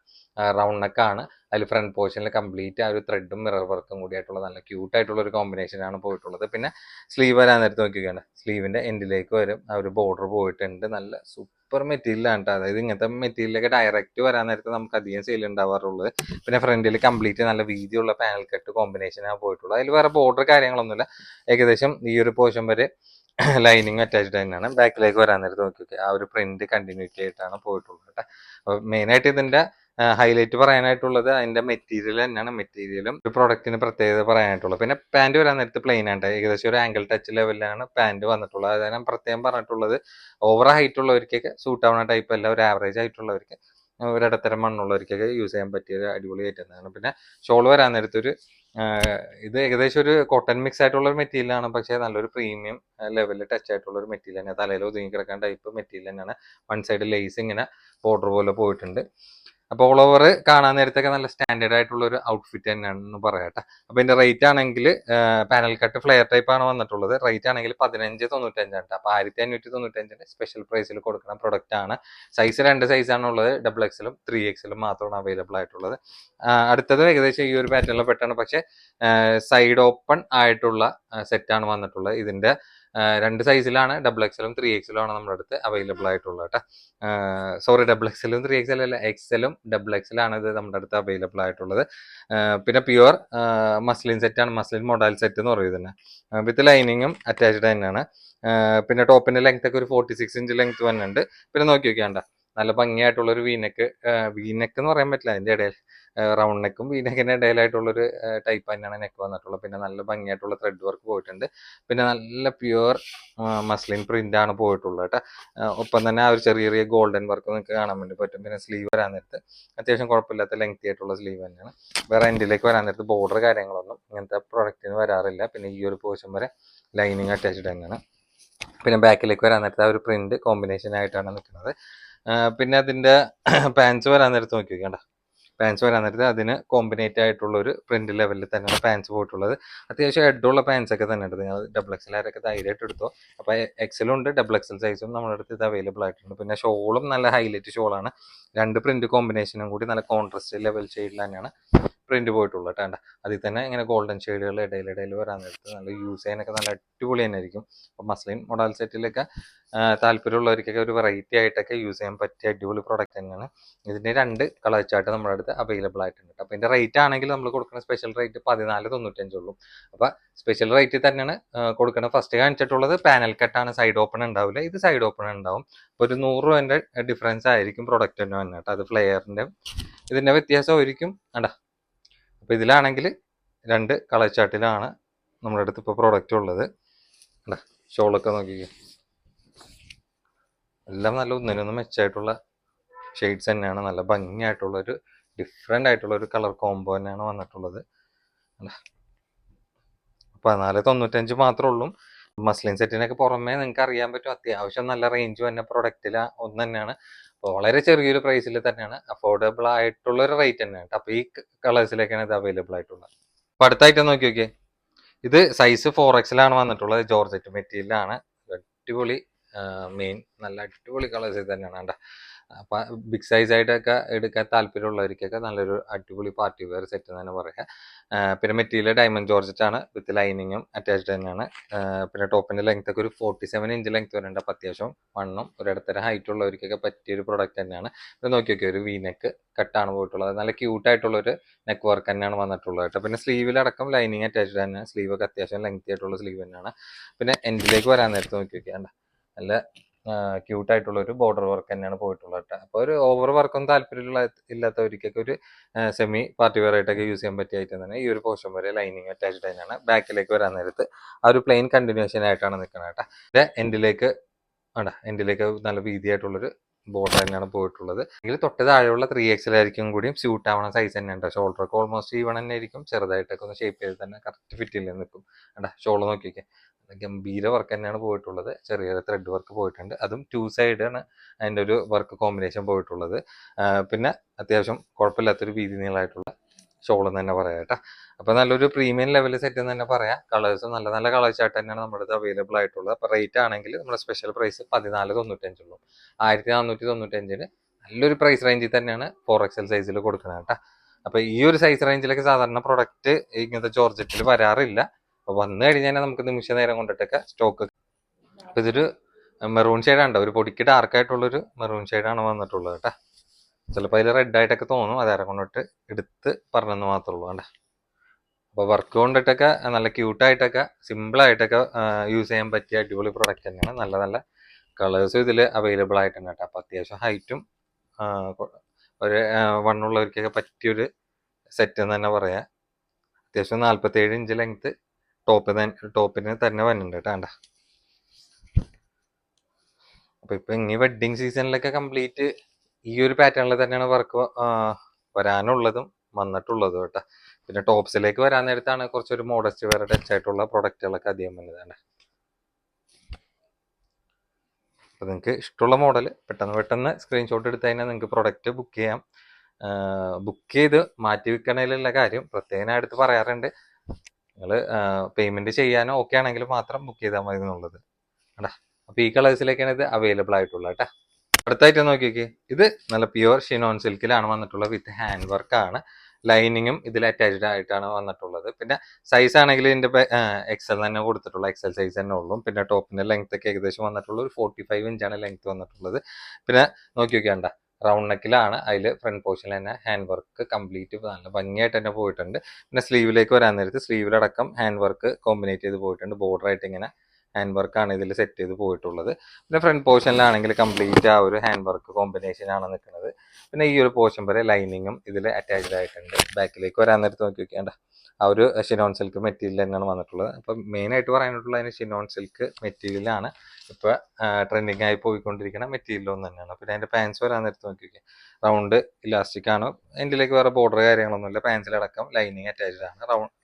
റൗണ്ട് നെക്ക് ആണ്. അതിൽ ഫ്രണ്ട് പോർഷനിൽ കംപ്ലീറ്റ് ആ ഒരു ത്രെഡും മിറർ വർക്കും കൂടി ആയിട്ടുള്ള നല്ല ക്യൂട്ട് ആയിട്ടുള്ള ഒരു കോമ്പിനേഷൻ ആണ് പോയിട്ടുള്ളത്. പിന്നെ സ്ലീവ് വരാൻ നേരത്ത് നോക്കിക്കേണ്ട സ്ലീവിന്റെ എൻഡിലേക്ക് വരും. ആ ഒരു ബോർഡർ പോയിട്ടുണ്ട്. നല്ല സൂപ്പർ മെറ്റീരിയലാണ് കേട്ടോ അതായത് ഇങ്ങനത്തെ മെറ്റീരിയലൊക്കെ ഡയറക്റ്റ് വരാൻ നേരത്ത് നമുക്ക് അധികം സെയിൽ ഉണ്ടാവാറുള്ളത് പിന്നെ ഫ്രണ്ടിൽ കംപ്ലീറ്റ് നല്ല വീതിയുള്ള പാനൽ കട്ട് കോമ്പിനേഷനാണ് പോയിട്ടുള്ളത് അതിൽ വേറെ ബോർഡർ കാര്യങ്ങളൊന്നുമില്ല. ഏകദേശം ഈ ഒരു പോർഷൻ വരെ ലൈനിങ് അറ്റാച്ച്ഡ് തന്നെയാണ്. ബാക്കിലേക്ക് വരാൻ നേരത്ത് നോക്കി ആ ഒരു പ്രിന്റ് കണ്ടിന്യൂറ്റി ആയിട്ടാണ് പോയിട്ടുള്ളത് കേട്ടോ അപ്പോൾ മെയിനായിട്ട് ഇതിന്റെ ഹൈലൈറ്റ് പറയാനായിട്ടുള്ളത് അതിന്റെ മെറ്റീരിയൽ തന്നെയാണ്. മെറ്റീരിയലും ഒരു പ്രൊഡക്റ്റിന് പ്രത്യേകത പറയാനായിട്ടുള്ളത്. പിന്നെ പാന്റ് വരാൻ നേരത്ത് പ്ലെയിൻ ആണ് ഏകദേശം ഒരു ആംഗിൾ ടച്ച് ലെവലിലാണ് പാന്റ് വന്നിട്ടുള്ളത്. അതായത് ഞാൻ പ്രത്യേകം പറഞ്ഞിട്ടുള്ളത്. ഓവർ ഹൈറ്റ് ഉള്ളവർക്കൊക്കെ സൂട്ട് ആവുന്ന ടൈപ്പ് അല്ല. ഒരു ആവറേജ് ആയിട്ടുള്ളവർക്ക് ഒരു ഇടത്തരം മണ്ണുള്ളവർക്കൊക്കെ യൂസ് ചെയ്യാൻ പറ്റിയ ഒരു അടിപൊളി ഐറ്റം പിന്നെ ഷോൾ വരാൻ നേരത്തൊരു ഇത് ഏകദേശം ഒരു കോട്ടൺ മിക്സ് ആയിട്ടുള്ള ഒരു മെറ്റീരിയൽ ആണ്. പക്ഷേ നല്ലൊരു പ്രീമിയം ലെവലിൽ ടച്ച് ആയിട്ടുള്ള ഒരു മെറ്റീരിയൽ തന്നെ തലയിൽ ഒതുങ്ങി കിടക്കാൻ ടൈപ്പ് മെറ്റീരിയൽ തന്നെയാണ്. വൺ സൈഡ് ലേസ് ഇങ്ങനെ ബോർഡർ പോലെ പോയിട്ടുണ്ട്. അപ്പോൾ ഓൾ ഓവർ കാണാൻ നേരത്തൊക്കെ നല്ല സ്റ്റാൻഡേർഡ് ആയിട്ടുള്ള ഒരു ഔട്ട്ഫിറ്റ് തന്നെയാണ് എന്ന് പറയട്ടെ. അപ്പോൾ ഇതിന്റെ റേറ്റ് ആണെങ്കിൽ പാനൽ കട്ട് ഫ്ലെയർ ടൈപ്പ് ആണ് വന്നിട്ടുള്ളത്. റേറ്റ് ആണെങ്കിൽ പതിനഞ്ച് തൊണ്ണൂറ്റഞ്ചാണ് അപ്പോൾ ആയിരത്തി അഞ്ഞൂറ്റി തൊണ്ണൂറ്റഞ്ചിന് സ്പെഷ്യൽ പ്രൈസിൽ കൊടുക്കുന്ന പ്രൊഡക്റ്റ് ആണ്. സൈസ് രണ്ട് സൈസാണ് ഉള്ളത്. ഡബിൾ എക്സിലും ത്രീ എക്സിലും മാത്രമാണ് അവൈലബിൾ ആയിട്ടുള്ളത്. അടുത്തത് ഏകദേശം ഈ ഒരു പാറ്റേണിൽ പെട്ടാണ്. പക്ഷേ സൈഡ് ഓപ്പൺ ആയിട്ടുള്ള സെറ്റ് ആണ് വന്നിട്ടുള്ളത്. ഇതിന്റെ രണ്ട് സൈസിലാണ് ഡബിൾ എക്സലും ത്രീ എക്സലും ആണ് നമ്മുടെ അടുത്ത് അവൈലബിൾ ആയിട്ടുള്ളത് കേട്ടോ. സോറി ഡബിൾ എക്സലും ത്രീ എക്സലും അല്ല എക്സലും ഡബിൾ എക്സലാണ് ഇത് നമ്മുടെ അടുത്ത് അവൈലബിൾ ആയിട്ടുള്ളത്. പിന്നെ പ്യുവർ മസ്ലിൻ സെറ്റാണ് മസ്ലിൻ മോഡൽ സെറ്റ് എന്ന് പറയുന്നത് തന്നെ വിത്ത് ലൈനിങ്ങും അറ്റാച്ച്ഡ് തന്നെയാണ്. പിന്നെ ടോപ്പിന്റെ ലെങ്ത് ഒക്കെ ഒരു ഫോർട്ടി സിക്സ് ഇഞ്ച് ലെങ്ത് വന്നിട്ടുണ്ട് പിന്നെ നോക്കി നോക്കിയാണ്ട നല്ല ഭംഗിയായിട്ടുള്ള ഒരു വീനക്ക് വീനക്ക് എന്ന് പറയാൻ പറ്റില്ല അതിന്റെ ഇടയിൽ. റൗണ്ട് നെക്കും വീനെക്കിന്റെ ഇടയിലായിട്ടുള്ളൊരു ടൈപ്പ് തന്നെയാണ് നെക്ക് വന്നിട്ടുള്ളത്. പിന്നെ നല്ല ഭംഗിയായിട്ടുള്ള ത്രെഡ് വർക്ക് പോയിട്ടുണ്ട്. പിന്നെ നല്ല പ്യുവർ മസ്ലിൻ പ്രിന്റ് ആണ് പോയിട്ടുള്ളത് കേട്ടോ. ഒപ്പം തന്നെ ആ ഒരു ചെറിയ ചെറിയ ഗോൾഡൻ വർക്ക് നിങ്ങൾക്ക് കാണാൻ വേണ്ടി പറ്റും. പിന്നെ സ്ലീവ് വരാൻ നേരത്ത് അത്യാവശ്യം കുഴപ്പമില്ലാത്ത ലെങ്തി ആയിട്ടുള്ള സ്ലീവ് തന്നെയാണ്. വേറെ എൻഡിലേക്ക് വരാൻ നേരത്ത് ബോർഡർ കാര്യങ്ങളൊന്നും ഇങ്ങനത്തെ പ്രൊഡക്റ്റിന് വരാറില്ല. പിന്നെ ഈ ഒരു പോർഷൻ വരെ ലൈനിങ് അറ്റാച്ച്ഡ് തന്നെയാണ്. പിന്നെ ബാക്കിലേക്ക് വരാൻ നേരത്തെ ആ ഒരു പ്രിന്റ് കോമ്പിനേഷൻ ആയിട്ടാണ് നിൽക്കുന്നത്. പിന്നെ അതിന്റെ പാൻസ് വരാൻ നേരത്ത് നോക്കി നോക്കണ്ട പാൻസ് വരാൻ നേരത്തെ അതിന് കോമ്പിനേറ്റ് ആയിട്ടുള്ള ഒരു പ്രിന്റ് ലെവലിൽ തന്നെയാണ് പാൻസ് പോയിട്ടുള്ളത്. അത്യാവശ്യം ഹെഡുള്ള പാൻസ് ഒക്കെ തന്നെ ഉണ്ട് നിങ്ങൾ ഡബിൾ എക്സൽ ആരൊക്കെ ധൈര്യമായിട്ട് എടുത്തോ. അപ്പോൾ എക്സലും ഉണ്ട് ഡബിൾ എക്സൽ സൈസും നമ്മുടെ അടുത്ത് ഇത് അവൈലബിൾ ആയിട്ടുണ്ട്. പിന്നെ ഷോളും നല്ല ഹൈലൈറ്റ് ഷോളാണ് രണ്ട് പ്രിന്റ് കോമ്പിനേഷനും കൂടി നല്ല കോൺട്രസ്റ്റ് ലെവൽ ഷെയ്ഡിൽ തന്നെയാണ്. പ്രിന്റ് പോയിട്ടുള്ളത് കേട്ടോ. അതിൽ തന്നെ ഇങ്ങനെ ഗോൾഡൻ ഷെയ്ഡുകൾ ഇടയിലിടയിൽ വരാൻ നേരത്ത് നല്ല യൂസ് ചെയ്യാനൊക്കെ നല്ല അടിപൊളി തന്നെ ആയിരിക്കും അപ്പോൾ മസ്ലിൻ മോഡൽ സെറ്റിലൊക്കെ താല്പര്യമുള്ളവർക്കൊക്കെ ഒരു വെറൈറ്റി ആയിട്ടൊക്കെ യൂസ് ചെയ്യാൻ പറ്റിയ അടിപൊളി പ്രോഡക്റ്റ് തന്നെയാണ്. ഇതിന്റെ രണ്ട് കളർ ചാർട്ട് നമ്മുടെ അടുത്ത് അവൈലബിൾ ആയിട്ടുണ്ട് അപ്പോൾ ഇതിന്റെ റേറ്റ് ആണെങ്കിൽ നമ്മൾ കൊടുക്കുന്ന സ്പെഷ്യൽ റേറ്റ് പതിനാല് തൊണ്ണൂറ്റഞ്ചുള്ളൂ അപ്പോൾ സ്പെഷ്യൽ റേറ്റ് തന്നെയാണ് കൊടുക്കുന്നത് ഫസ്റ്റ് കാണിച്ചിട്ടുള്ളത് പാനൽ കട്ടാണ് സൈഡ് ഓപ്പൺ ഉണ്ടാവില്ല. ഇത് സൈഡ് ഓപ്പൺ ഉണ്ടാവും. അപ്പോൾ ഒരു നൂറ് രൂപേന്റെ ഡിഫറൻസ് ആയിരിക്കും പ്രൊഡക്റ്റ് തന്നെ വന്നിട്ട് അത് ഇതിന്റെ വ്യത്യാസം ആയിരിക്കും. അടാ അപ്പോൾ ഇതിലാണെങ്കിൽ രണ്ട് കളർ ചാർട്ടിലാണ് നമ്മുടെ അടുത്ത് ഇപ്പോൾ പ്രോഡക്റ്റ് ഉള്ളത്. അല്ല ഷോളൊക്കെ നോക്കിക്കേ. എല്ലാം നല്ല ഒന്നിനൊന്നും മെച്ചമായിട്ടുള്ള ഷെയ്ഡ്സ് തന്നെയാണ്. നല്ല ഭംഗിയായിട്ടുള്ള ഒരു ഡിഫറെന്റ് ആയിട്ടുള്ള ഒരു കളർ കോംബോ തന്നെയാണ് വന്നിട്ടുള്ളത്. അല്ല പതിനാല് തൊണ്ണൂറ്റഞ്ച് മാത്രമേ ഉള്ളൂ. മസ്ലിൻ സെറ്റിനൊക്കെ പുറമേ നിങ്ങൾക്ക് അറിയാൻ പറ്റും. അത്യാവശ്യം നല്ല റേഞ്ച് വന്ന പ്രൊഡക്റ്റിൽ ഒന്ന് തന്നെയാണ്. വളരെ ചെറിയൊരു പ്രൈസിൽ തന്നെയാണ് അഫോർഡബിൾ ആയിട്ടുള്ള ഒരു റേറ്റ് തന്നെയാണ് അപ്പോൾ ഈ കളേഴ്സിലേക്കാണ് ഇത് അവൈലബിൾ ആയിട്ടുള്ളത്. അപ്പോൾ അടുത്തായിട്ട് നോക്കി നോക്കിയേ. ഇത് സൈസ് ഫോർ എക്സിലാണ് വന്നിട്ടുള്ളത്. ജോർജറ്റ് മെറ്റീരിയലാണ് അടിപൊളി മെയിൻ നല്ല അടിപൊളി കളേഴ്സ് തന്നെയാണ് കണ്ട. അപ്പൊ ബിഗ് സൈസ് ആയിട്ടൊക്കെ എടുക്കാൻ താല്പര്യമുള്ളവർക്കൊക്കെ നല്ലൊരു അടിപൊളി പാർട്ടി വെയർ സെറ്റ് തന്നെ പറയാം. പിന്നെ മെറ്റീരിയൽ ഡയമണ്ട് ജോർജറ്റ് ആണ് വിത്ത് ലൈനിങ്ങും അറ്റാച്ച്ഡ് തന്നെയാണ്. പിന്നെ ടോപ്പിന്റെ ലെങ്ത് ഒക്കെ ഒരു ഫോർട്ടി സെവൻ ഇഞ്ച് ലെങ്ത് വരുന്നുണ്ട് അപ്പോൾ അത്യാവശ്യം വണ്ണം ഒരു ഇടത്തരം ഹൈറ്റ് ഉള്ളവർക്കൊക്കെ പറ്റിയ ഒരു പ്രൊഡക്റ്റ് തന്നെയാണ്. ഇത് നോക്കി ഒരു വി നെക്ക് കട്ടാണ് പോയിട്ടുള്ളത്. നല്ല ക്യൂട്ട് ആയിട്ടുള്ള ഒരു നെക്ക് വർക്ക് തന്നെയാണ് വന്നിട്ടുള്ളത് കേട്ടോ. പിന്നെ സ്ലീവിലടക്കം ലൈനിങ് അറ്റാച്ച്ഡ് തന്നെയാണ്. സ്ലീവ് ഒക്കെ അത്യാവശ്യം ലെങ്ത് ആയിട്ടുള്ള സ്ലീവ് തന്നെയാണ്. പിന്നെ എൻഡിലേക്ക് വരാൻ നേരത്ത് നോക്കി നോക്കിയാൽ നല്ല ക്യൂട്ട് ആയിട്ടുള്ള ഒരു ബോർഡർ വർക്ക് തന്നെയാണ് പോയിട്ടുള്ളത്. കേട്ടോ അപ്പോൾ ഒരു ഓവർ വർക്കൊന്നും താല്പര്യമുള്ള ഇല്ലാത്തവർക്കൊക്കെ ഒരു സെമി പാർട്ടി വെയർ ആയിട്ടൊക്കെ യൂസ് ചെയ്യാൻ പറ്റിയ ഐറ്റം തന്നെ. ഈ ഒരു പോർഷൻ വരെ ലൈനിങ് അറ്റാച്ച്ഡ് തന്നെയാണ് ബാക്കിലേക്ക് വരാൻ നേരത്ത് ആ ഒരു പ്ലെയിൻ കണ്ടിന്യൂഷൻ ആയിട്ടാണ് നിൽക്കുന്നത് കേട്ടോ. അതെ എൻഡിലേക്ക് വേണ്ട എൻഡിലേക്ക് നല്ല വീതിയായിട്ടുള്ളൊരു ബോർഡർ തന്നെയാണ് പോയിട്ടുള്ളത്. എങ്കിൽ തൊട്ട് താഴെയുള്ള ത്രീ എക്സിലായിരിക്കും കൂടിയും സ്യൂട്ട് ആവണ സൈസ് തന്നെ ഉണ്ട്. ഷോൾഡർ ഒക്കെ ഓൾമോസ്റ്റ് ഈവൺ തന്നെ ആയിരിക്കും. ചെറുതായിട്ടൊക്കെ ഒന്ന് ഷേപ്പ് ചെയ്ത് തന്നെ കറക്റ്റ് ഫിറ്റ് ഫിറ്റിൽ നിൽക്കും. വേണ്ട ഷോൾ നോക്കിയൊക്കെ ഗംഭീര വർക്ക് തന്നെയാണ് പോയിട്ടുള്ളത്. ചെറിയ ത്രെഡ് വർക്ക് പോയിട്ടുണ്ട്. അതും ടു സൈഡ് ആണ് അതിന്റെ ഒരു വർക്ക് കോമ്പിനേഷൻ പോയിട്ടുള്ളത്. പിന്നെ അത്യാവശ്യം കുഴപ്പമില്ലാത്തൊരു വീതി ഷോൾ എന്ന് തന്നെ പറയാം കേട്ടോ. അപ്പോൾ നല്ലൊരു പ്രീമിയം ലെവൽ സെറ്റ് എന്ന് തന്നെ പറയാം. കളേഴ്സ് നല്ല നല്ല കളേഴ്സ് ആയിട്ട് തന്നെയാണ് നമ്മുടെ അടുത്ത് അവൈലബിൾ ആയിട്ടുള്ളത്. അപ്പോൾ റേറ്റ് ആണെങ്കിൽ നമ്മുടെ സ്പെഷ്യൽ പ്രൈസ് പതിനാല് തൊണ്ണൂറ്റഞ്ചുള്ളൂ ആയിരത്തി നാനൂറ്റി തൊണ്ണൂറ്റഞ്ചിന് നല്ലൊരു പ്രൈസ് റേഞ്ചിൽ തന്നെയാണ് ഫോർ എക്സൽ സൈസിൽ കൊടുക്കുന്നത് കേട്ടോ. അപ്പോൾ ഈ ഒരു സൈസ് റേഞ്ചിലൊക്കെ സാധാരണ പ്രൊഡക്റ്റ് ഇങ്ങനത്തെ ജോർജറ്റിൽ വരാറില്ല. അപ്പോൾ വന്നു കഴിഞ്ഞാൽ നമുക്ക് നിമിഷ നേരം കൊണ്ടിട്ടൊക്കെ സ്റ്റോക്ക് അപ്പോൾ ഇതൊരു മെറൂൺ ഷെയ്ഡാണ് ഒരു പൊടിക്ക് ഡാർക്കായിട്ടുള്ളൊരു മെറൂൺ ഷെയ്ഡാണ് വന്നിട്ടുള്ളത് കേട്ടോ. ചിലപ്പോൾ അതിൽ റെഡ് ആയിട്ടൊക്കെ തോന്നും. അതേറെ കൊണ്ടിട്ട് എടുത്ത് പറഞ്ഞെന്ന് മാത്രമേ ഉള്ളൂ അപ്പോൾ വർക്ക് കൊണ്ടിട്ടൊക്കെ നല്ല ക്യൂട്ടായിട്ടൊക്കെ സിമ്പിളായിട്ടൊക്കെ യൂസ് ചെയ്യാൻ പറ്റിയ അടിപൊളി പ്രൊഡക്റ്റ് തന്നെയാണ്. നല്ല നല്ല കളേഴ്സും ഇതിൽ അവൈലബിൾ ആയിട്ടുണ്ട് കേട്ടോ. അപ്പോൾ അത്യാവശ്യം ഹൈറ്റും ഒരു വണ്ണുള്ളവർക്കൊക്കെ പറ്റിയൊരു സെറ്റ് എന്ന് തന്നെ പറയാം. അത്യാവശ്യം നാൽപ്പത്തേഴ് ഇഞ്ച് ലെങ്ത് ടോപ്പ് ടോപ്പിന് തന്നെ വരുന്നുണ്ട് കേട്ടോ അപ്പൊ ഇപ്പൊ ഇനി വെഡിങ് സീസണിലൊക്കെ കംപ്ലീറ്റ് ഈ ഒരു പാറ്റേണിൽ തന്നെയാണ് വർക്ക് വരാനുള്ളതും വന്നിട്ടുള്ളതും കേട്ടോ പിന്നെ ടോപ്സിലേക്ക് വരാൻ നേരത്താണ് കുറച്ചൊരു മോഡസ്റ്റ് വേറെ ടച്ച് ആയിട്ടുള്ള പ്രൊഡക്റ്റുകളൊക്കെ അധികം വന്നതാണ് അപ്പൊ നിങ്ങൾക്ക് ഇഷ്ടമുള്ള മോഡൽ പെട്ടെന്ന് പെട്ടെന്ന് സ്ക്രീൻഷോട്ട് എടുത്ത് കഴിഞ്ഞാൽ നിങ്ങൾക്ക് പ്രൊഡക്റ്റ് ബുക്ക് ചെയ്യാം. ബുക്ക് ചെയ്ത് മാറ്റി വെക്കണതിലുള്ള കാര്യം പ്രത്യേകം എടുത്ത് പറയാറുണ്ട്. നിങ്ങൾ പേയ്മെന്റ് ചെയ്യാനോ ഓക്കെ ആണെങ്കിൽ മാത്രം ബുക്ക് ചെയ്താൽ മതി എന്നുള്ളത്. കേട്ടാ അപ്പൊ ഈ കളേഴ്സിലേക്കാണ് ഇത് അവൈലബിൾ ആയിട്ടുള്ളത് കേട്ടോ. അടുത്തായിട്ട് നോക്കിക്കേ. ഇത് നല്ല പ്യുവർ ഷിനോൺ സിൽക്കിലാണ് വന്നിട്ടുള്ളത് വിത്ത് ഹാൻഡ് വർക്കാണ് ലൈനിങ്ങും ഇതിൽ അറ്റാച്ച്ഡ് ആയിട്ടാണ് വന്നിട്ടുള്ളത്. പിന്നെ സൈസ് ആണെങ്കിൽ ഇതിന്റെ എക്സൽ തന്നെ കൊടുത്തിട്ടുള്ള എക്സൽ സൈസ് തന്നെ ഉള്ളൂ. പിന്നെ ടോപ്പിന്റെ ലെങ്ത് ഒക്കെ ഏകദേശം വന്നിട്ടുള്ള ഒരു ഫോർട്ടി ഫൈവ് ഇഞ്ചാണ് ലെങ്ത് വന്നിട്ടുള്ളത്. പിന്നെ നോക്കി നോക്കിയാണ്ട റൗണ്ട് നെക്കിലാണ് അതിൽ ഫ്രണ്ട് പോർഷനിൽ തന്നെ ഹാൻഡ് വർക്ക് കംപ്ലീറ്റ് നല്ല ഭംഗിയായിട്ട് തന്നെ പോയിട്ടുണ്ട്. പിന്നെ സ്ലീവിലേക്ക് വരാൻ നേരത്ത് സ്ലീവിലടക്കം ഹാൻഡ് വർക്ക് കോമ്പിനേറ്റ് ചെയ്ത് പോയിട്ടുണ്ട്. ബോർഡർ ആയിട്ട് ഇങ്ങനെ ഹാൻഡ് വർക്കാണ് ഇതിൽ സെറ്റ് ചെയ്ത് പോയിട്ടുള്ളത്. പിന്നെ ഫ്രണ്ട് പോർഷനിലാണെങ്കിൽ കംപ്ലീറ്റ് ആ ഒരു ഹാൻഡ് വർക്ക് കോമ്പിനേഷൻ ആണ് നിൽക്കുന്നത്. പിന്നെ ഈ ഒരു പോർഷൻ വരെ ലൈനിങ്ങും ഇതിൽ അറ്റാച്ച്ഡ് ആയിട്ടുണ്ട്. ബാക്കിലേക്ക് വരാൻ നേരത്ത് നോക്കി നോക്കിയാണ്ട ആ ഒരു ഷിനോൺ സിൽക്ക് മെറ്റീരിയൽ തന്നെയാണ് വന്നിട്ടുള്ളത്. അപ്പം മെയിനായിട്ട് ആയിട്ട് പറയാനായിട്ടുള്ളത് അതിന് ഷിനോൺ സിൽക്ക് മെറ്റീരിയലാണ് ഇപ്പോൾ ട്രെൻഡിങ് ആയി പോയിക്കൊണ്ടിരിക്കുന്ന മെറ്റീരിയൽ ഒന്ന് തന്നെയാണ്. പിന്നെ അതിന്റെ പാൻസ് വരാൻ നേരത്ത് നോക്കി നോക്കിയാൽ റൗണ്ട് ഇലാസ്റ്റിക് ആണ്. ഇതിലേക്ക് വേറെ ബോർഡർ കാര്യങ്ങളൊന്നുമില്ല. പാൻസിലടക്കം ലൈനിങ് അറ്റാച്ച്ഡ് ആണ്. റൗണ്ട്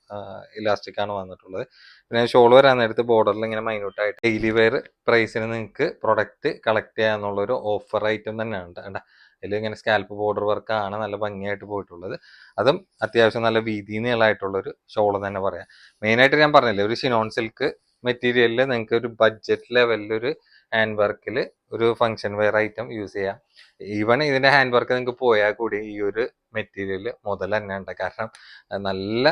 ഇലാസ്റ്റിക് ആണ് വന്നിട്ടുള്ളത്. പിന്നെ ഷോൾ വരാൻ നേരത്ത് ബോർഡറിൽ ഇങ്ങനെ മൈന്യൂട്ട് ആയിട്ട് ഡെയിലി വെയർ പ്രൈസിന് നിങ്ങൾക്ക് പ്രൊഡക്റ്റ് കളക്ട് ചെയ്യാന്നുള്ളൊരു ഓഫർ ഐറ്റം തന്നെയാണ്. കേട്ടോ അതിൽ ഇങ്ങനെ സ്കാൽപ്പ് ബോർഡർ വർക്കാണ് നല്ല ഭംഗിയായിട്ട് പോയിട്ടുള്ളത്. അതും അത്യാവശ്യം നല്ല വീതി നീളമായിട്ടുള്ളൊരു ഷോൾ തന്നെ പറയാം. മെയിനായിട്ട് ഞാൻ പറഞ്ഞില്ലേ ഒരു ഷിനോൺ സിൽക്ക് മെറ്റീരിയലിൽ നിങ്ങൾക്ക് ഒരു ബഡ്ജറ്റ് ലെവലിൽ ഒരു ഹാൻഡ് വർക്കിൽ ഒരു ഫങ്ഷൻ വെയർ ഐറ്റം യൂസ് ചെയ്യാം. ഈവൺ ഇതിന്റെ ഹാൻഡ് വർക്ക് നിങ്ങൾക്ക് പോയാൽ കൂടി ഈ ഒരു മെറ്റീരിയൽ മുതൽ തന്നെ ഉണ്ട് കാരണം നല്ല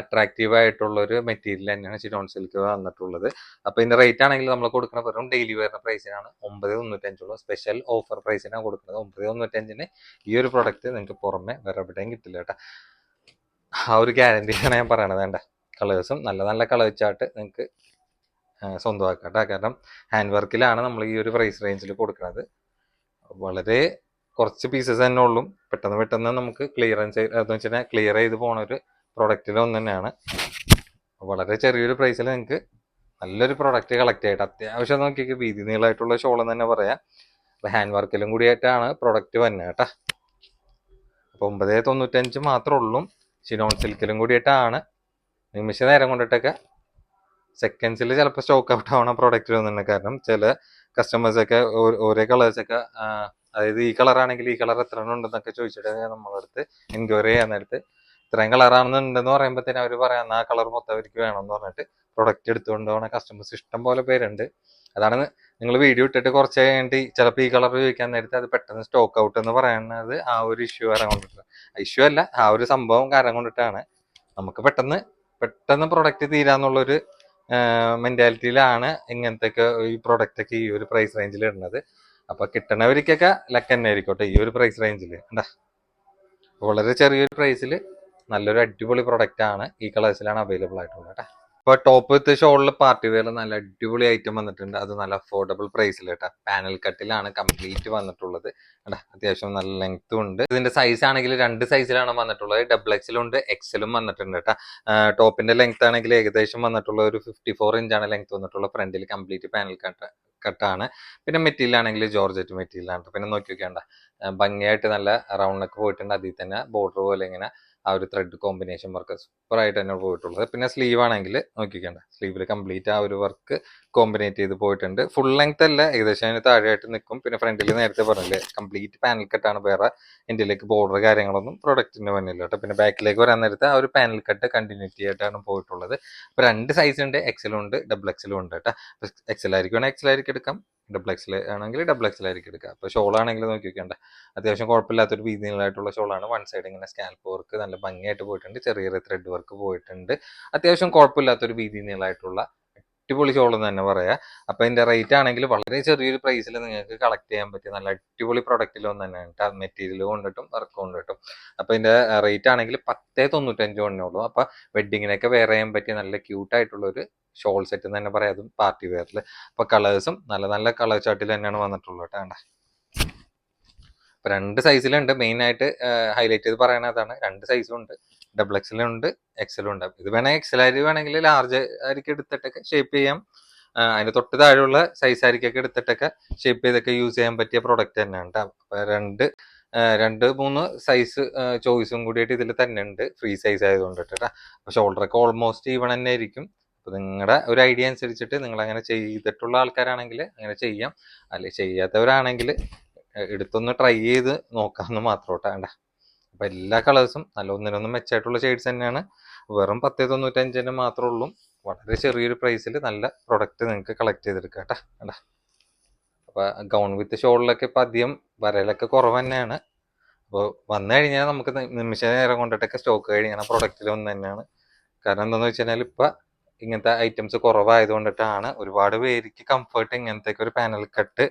അട്രാക്റ്റീവ് ആയിട്ടുള്ള ഒരു മെറ്റീരിയൽ തന്നെയാണ് ചിരോൺ സിൽക്ക് വന്നിട്ടുള്ളത്. അപ്പൊ ഇതിന്റെ റേറ്റ് ആണെങ്കിൽ നമ്മൾ കൊടുക്കുന്ന വെറും ഡെയിലി വെയറിന്റെ പ്രൈസിനാണ് ഒമ്പത് തൊണ്ണൂറ്റഞ്ചുള്ള. സ്പെഷ്യൽ ഓഫർ പ്രൈസിനാണ് കൊടുക്കുന്നത്. ഒമ്പത് തൊണ്ണൂറ്റഞ്ചിന് ഈ ഒരു പ്രൊഡക്റ്റ് നിങ്ങൾക്ക് പുറമെ വേറെ എവിടെയും കിട്ടില്ല കേട്ടോ. ആ ഒരു ഗ്യാരണ്ടിയാണ് ഞാൻ പറയണത് വേണ്ട കളേഴ്സും നല്ല നല്ല കളർ നിങ്ങൾക്ക് സ്വന്തമാക്കാം കേട്ടോ കാരണം ഹാൻഡ് വർക്കിലാണ് നമ്മൾ ഈ ഒരു പ്രൈസ് റേഞ്ചിൽ കൊടുക്കുന്നത് വളരെ കുറച്ച് പീസസ് തന്നെ ഉള്ളൂ. പെട്ടെന്ന് പെട്ടെന്ന് നമുക്ക് ക്ലിയറൻസ് എന്ന് വെച്ചാൽ ക്ലിയർ ചെയ്ത് പോണ ഒരു പ്രൊഡക്റ്റിൽ ഒന്ന് തന്നെയാണ് വളരെ ചെറിയൊരു പ്രൈസിൽ നിങ്ങൾക്ക് നല്ലൊരു പ്രൊഡക്റ്റ് കളക്ട് ആയിട്ട് അത്യാവശ്യം നോക്കിയൊക്കെ വീതി നീളമായിട്ടുള്ള ഷോൾ എന്ന് തന്നെ പറയാം. അപ്പോൾ ഹാൻഡ് വർക്കിലും കൂടിയായിട്ടാണ് പ്രൊഡക്റ്റ് വന്നത് കേട്ടാ. അപ്പോൾ ഒമ്പത് തൊണ്ണൂറ്റഞ്ച് മാത്രമേ ഉള്ളൂ. ഷിനോൺ സിൽക്കിലും കൂടിയിട്ടാണ്. നിമിഷ നേരം കൊണ്ടിട്ടൊക്കെ സെക്കൻഡ്സിൽ ചിലപ്പോൾ സ്റ്റോക്ക് ഔട്ട് ആവണ പ്രോഡക്റ്റ് വന്നിട്ടുണ്ട് കാരണം ചില കസ്റ്റമേഴ്സ് ഒക്കെ ഓ- ഓരോ കളേഴ്സ് ഒക്കെ അതായത് ഈ കളറാണെങ്കിൽ ഈ കളർ എത്ര ഉണ്ടെന്നൊക്കെ ചോദിച്ചിട്ട് നമ്മളടുത്ത് എൻക്വയറി ചെയ്യാൻ നേരത്ത് ഇത്രയും കളറാണെന്നുണ്ടെന്ന് പറയുമ്പോഴത്തേനും അവർ പറയാം ആ കളർ മൊത്തം അവർക്ക് വേണമെന്ന് പറഞ്ഞിട്ട് പ്രൊഡക്റ്റ് എടുത്തുകൊണ്ട് പോകണ കസ്റ്റമേഴ്സ് ഇഷ്ടം പോലെ പേരുണ്ട്. അതാണ് നിങ്ങൾ വീഡിയോ ഇട്ടിട്ട് കുറച്ച് കഴിഞ്ഞിട്ട് ചിലപ്പോൾ ഈ കളർ ചോദിക്കാൻ നേരത്ത് അത് പെട്ടെന്ന് സ്റ്റോക്ക് ഔട്ട് എന്ന് പറയുന്നത് ആ ഒരു ഇഷ്യൂ കാരണം കൊണ്ടിട്ടാണ് ഇഷ്യൂ അല്ല ആ ഒരു സംഭവം കാരണം കൊണ്ടിട്ടാണ്. നമുക്ക് പെട്ടെന്ന് പെട്ടെന്ന് പ്രൊഡക്റ്റ് തീരാന്നുള്ളൊരു മെന്റാലിറ്റിയിലാണ് ഇങ്ങനത്തെ ഈ പ്രൊഡക്റ്റ് ഒക്കെ ഈ ഒരു പ്രൈസ് റേഞ്ചിൽ ഇടുന്നത്. അപ്പൊ കിട്ടണവർക്കൊക്കെ ലക്ക് തന്നെ ആയിരിക്കട്ടെ ഈ ഒരു പ്രൈസ് റേഞ്ചിൽ എന്താ വളരെ ചെറിയൊരു പ്രൈസിൽ നല്ലൊരു അടിപൊളി പ്രൊഡക്റ്റ് ആണ് ഈ കളേഴ്സിലാണ് അവൈലബിൾ ആയിട്ടുള്ളത് കേട്ടോ. ഇപ്പൊ ടോപ്പ് വിത്ത് ഷോളിൽ പാർട്ടി വെയർ നല്ല അടിപൊളി ഐറ്റം വന്നിട്ടുണ്ട്. അത് നല്ല അഫോർഡബിൾ പ്രൈസിൽ കേട്ടോ. പാനൽ കട്ടിലാണ് കംപ്ലീറ്റ് വന്നിട്ടുള്ളത്. കേട്ടാ അത്യാവശ്യം നല്ല ലെങ്ത്തും ഉണ്ട്. ഇതിന്റെ സൈസ് ആണെങ്കിൽ രണ്ട് സൈസിലാണ് വന്നിട്ടുള്ളത്. ഡബിൾ എക്സലും ഉണ്ട് എക്സലും വന്നിട്ടുണ്ട് കേട്ടോ. ടോപ്പിന്റെ ലെങ്ത് ആണെങ്കിൽ ഏകദേശം വന്നിട്ടുള്ള ഒരു ഫിഫ്റ്റി ഫോർ ഇഞ്ചാണ് ലെങ്ത് വന്നിട്ടുള്ള ഫ്രണ്ടിൽ കംപ്ലീറ്റ് പാനൽ കട്ട് കട്ടാണ് പിന്നെ മെറ്റീരിയൽ ആണെങ്കിൽ ജോർജറ്റ് മെറ്റീരിയൽ ആണ്. പിന്നെ നോക്കി നോക്കിയാണ്ട ഭംഗിയായിട്ട് നല്ല റൗണ്ട് നെക്ക് പോയിട്ടുണ്ട്. അതിൽ തന്നെ ബോർഡർ പോലെ ഇങ്ങനെ ആ ഒരു ത്രെഡ് കോമ്പിനേഷൻ വർക്ക് സൂപ്പർ ആയിട്ട് തന്നെ പോയിട്ടുള്ളത്. പിന്നെ സ്ലീവ് ആണെങ്കിൽ നോക്കിക്കണ്ട. സ്ലീവിൽ കംപ്ലീറ്റ് ആ ഒരു വർക്ക് കോമ്പിനേറ്റ് ചെയ്ത് പോയിട്ടുണ്ട്. ഫുൾ ലെങ്ത് അല്ല ഏകദേശം അതിന് താഴെയായിട്ട് നിൽക്കും പിന്നെ ഫ്രണ്ടിൽ നേരത്തെ പറഞ്ഞില്ലേ കംപ്ലീറ്റ് പാനൽ കട്ടാണ് വേറെ. ഇന്ത്യയിലേക്ക് ബോർഡർ കാര്യങ്ങളൊന്നും പ്രൊഡക്റ്റിന് വന്നില്ല കേട്ടോ പിന്നെ ബാക്കിലേക്ക് വരാൻ നേരത്തെ ആ ഒരു പാനൽ കട്ട് കണ്ടിന്യൂറ്റി ആയിട്ടാണ് പോയിട്ടുള്ളത്. അപ്പോൾ രണ്ട് സൈസ് ഉണ്ട് എക്സലും ഉണ്ട് ഡബിൾ എക്സലും ഉണ്ട് കേട്ടോ എക്സൽ ആയിരിക്കും എക്സൽ ആയിരിക്കും എടുക്കാം. ഡബിൾ എക്സൽ ആണെങ്കിൽ ഡബിൾ എക്സൽ ആയിരിക്കും എടുക്കുക. അപ്പോൾ ഷോൾ ആണെങ്കിൽ നോക്കി വെക്കേണ്ട. അത്യാവശ്യം കുഴപ്പമില്ലാത്തൊരു രീതിയിലായിട്ടുള്ള ഷോളാണ് വൺ സൈഡ് ഇങ്ങനെ സ്കാൽപ്പ് വർക്ക് നല്ല ഭംഗിയായിട്ട് പോയിട്ടുണ്ട്. ചെറിയ ത്രെഡ് വർക്ക് പോയിട്ടുണ്ട്. അത്യാവശ്യം കുഴപ്പമില്ലാത്തൊരു വീതി നീളായിട്ടുള്ള അടിപൊളി ഷോൾ എന്ന് തന്നെ പറയാം. അപ്പോൾ ഇതിന്റെ റേറ്റ് ആണെങ്കിൽ വളരെ ചെറിയൊരു പ്രൈസിൽ നിങ്ങൾക്ക് കളക്ട് ചെയ്യാൻ പറ്റിയ നല്ല അടിപൊളി പ്രൊഡക്റ്റിൽ ഒന്ന് തന്നെയാണ് മെറ്റീരിയൽ കൊണ്ടിട്ടും വർക്ക് കൊണ്ടിട്ടും. അപ്പോൾ ഇതിന്റെ റേറ്റ് ആണെങ്കിൽ പത്തേ തൊണ്ണൂറ്റഞ്ച് ഉള്ളൂ. അപ്പോൾ വെഡിങ്ങിനൊക്കെ വെയർ ചെയ്യാൻ പറ്റിയ നല്ല ക്യൂട്ടായിട്ടുള്ളൊരു ഷോൾ സെറ്റ് എന്ന് തന്നെ പറയാം. അതും പാർട്ടി വെയറിൽ അപ്പൊ കളേഴ്സും നല്ല നല്ല കളർ ചാർട്ടിൽ തന്നെയാണ് വന്നിട്ടുള്ളത് കേട്ടോ കണ്ടോ. രണ്ട് സൈസിലുണ്ട് മെയിൻ ആയിട്ട് ഹൈലൈറ്റ് ചെയ്ത് പറയണതാണ് രണ്ട് സൈസും ഉണ്ട്. ഡബിൾ എക്സലും ഉണ്ട്. എക്സലും ഉണ്ട്. ഇത് വേണമെങ്കിൽ എക്സൽ അരി വേണമെങ്കിൽ ലാർജ് ആയിരിക്കും എടുത്തിട്ടൊക്കെ ഷേപ്പ് ചെയ്യാം. അതിന് തൊട്ട് താഴെയുള്ള സൈസ് ആയിരിക്കൊക്കെ എടുത്തിട്ടൊക്കെ ഷേപ്പ് ചെയ്തൊക്കെ യൂസ് ചെയ്യാൻ പറ്റിയ പ്രൊഡക്റ്റ് തന്നെയാണ് ട്ടോ. അപ്പൊ രണ്ട് രണ്ട് മൂന്ന് സൈസ് ചോയ്സും കൂടിയിട്ട് ഇതിൽ തന്നെ ഉണ്ട്. ഫ്രീ സൈസ് ആയതുകൊണ്ട് കേട്ടോ അപ്പൊ ഷോൾഡറൊക്കെ ഓൾമോസ്റ്റ് ഈവൺ തന്നെ ആയിരിക്കും. അപ്പൊ നിങ്ങളുടെ ഒരു ഐഡിയ അനുസരിച്ചിട്ട് നിങ്ങൾ അങ്ങനെ ചെയ്തിട്ടുള്ള ആൾക്കാരാണെങ്കിൽ അങ്ങനെ ചെയ്യാം. അല്ലെ ചെയ്യാത്തവരാണെങ്കിൽ എടുത്തൊന്ന് ട്രൈ ചെയ്ത് നോക്കാമെന്ന് മാത്രം കേട്ടോ അപ്പോൾ അപ്പൊ എല്ലാ കളേഴ്സും നല്ല ഒന്നിനൊന്നും മെച്ചമായിട്ടുള്ള ഷെയ്ഡ്സ് തന്നെയാണ്. വെറും പത്ത് തൊണ്ണൂറ്റഞ്ചിന് മാത്രമേ ഉള്ളൂ. വളരെ ചെറിയൊരു പ്രൈസിൽ നല്ല പ്രൊഡക്റ്റ് നിങ്ങൾക്ക് കളക്ട് ചെയ്തെടുക്കാം കേട്ടോ വേണ്ട അപ്പൊ ഗൗൺ വിത്ത് ഷോളിലൊക്കെ ഇപ്പൊ അധികം വരലൊക്കെ കുറവ് തന്നെയാണ് അപ്പോൾ വന്നു കഴിഞ്ഞാൽ നമുക്ക് നിമിഷ നേരം കൊണ്ടിട്ടൊക്കെ സ്റ്റോക്ക് കഴിഞ്ഞാൽ പ്രൊഡക്റ്റിൽ ഒന്ന് തന്നെയാണ്. കാരണം എന്താണെന്ന് വെച്ച് കഴിഞ്ഞാൽ ഇപ്പൊ ഇങ്ങനത്തെ ഐറ്റംസ് കുറവായതുകൊണ്ടിട്ടാണ് ഒരുപാട് പേർക്ക് കംഫർട്ട് ഇങ്ങനത്തെ ഒരു പാനൽ കട്ട്